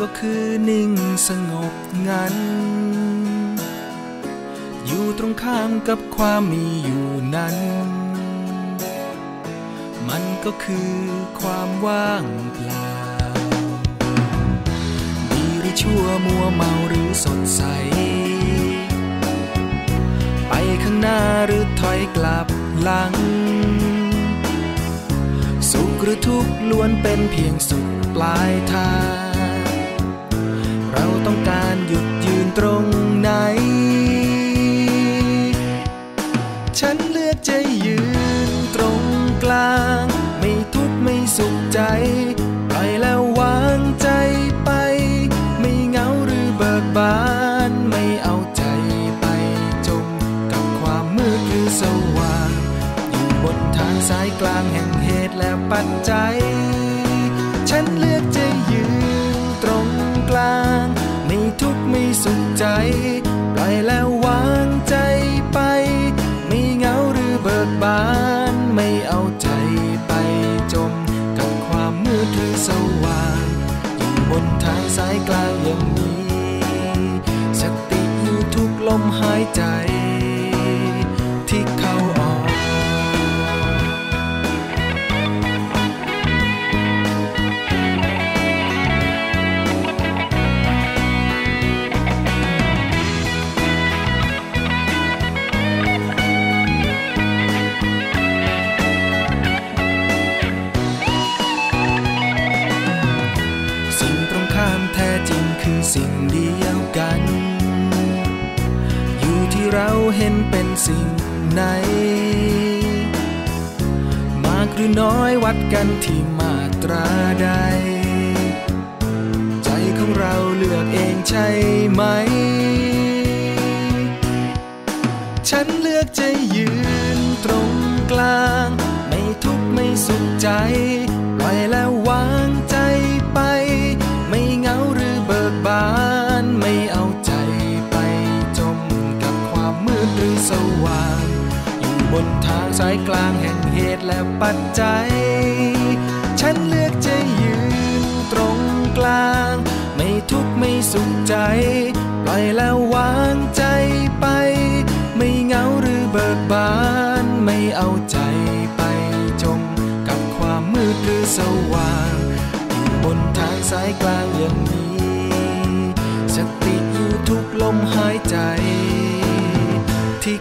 ก็คือนิ่งสงบงัน อยู่ตรงข้ามกับความมีอยู่นั้น มันก็คือความว่างเปล่า ดีหรือชั่วมัวเมาหรือสดใส ไปข้างหน้าหรือถอยกลับหลัง สุขหรือทุกข์ล้วนเป็นเพียงสุดปลายทาง สุขใจปล่อยแล้ววางใจไป ไม่เหงาหรือเบิกบาน ไม่เอาใจไปจม กับความมืดหรือสว่าง อยู่บนทางสายกลางแห่งเหตุและปัจจัย ฉันเลือกจะยืนตรงกลาง ไม่ทุกข์ไม่สุขใจปล่อยแล้ววางใจไป ไม่เหงาหรือเบิกบาน หายใจที่เข้าออก สิ่งตรงข้ามแท้จริงคือสิ่งเดียวกัน เห็นเป็นสิ่งไหน มากหรือน้อยวัดกันที่มาตราใด ใจของเราเลือกเองใช่ไหม ฉันเลือกจะยืนตรงกลาง ไม่ทุกข์ไม่สุขใจ บนทางสายกลางแห่งเหตุและปัจจัย ฉันเลือกจะยืนตรงกลาง ไม่ทุกข์ไม่สุขใจ ปล่อยแล้ววางใจไป ไม่เหงาหรือเบิกบาน ไม่เอาใจไปจม กับความมืดหรือสว่างอยู่บนทางสายกลางอย่างนี้สติอยู่ทุกลมหายใจที่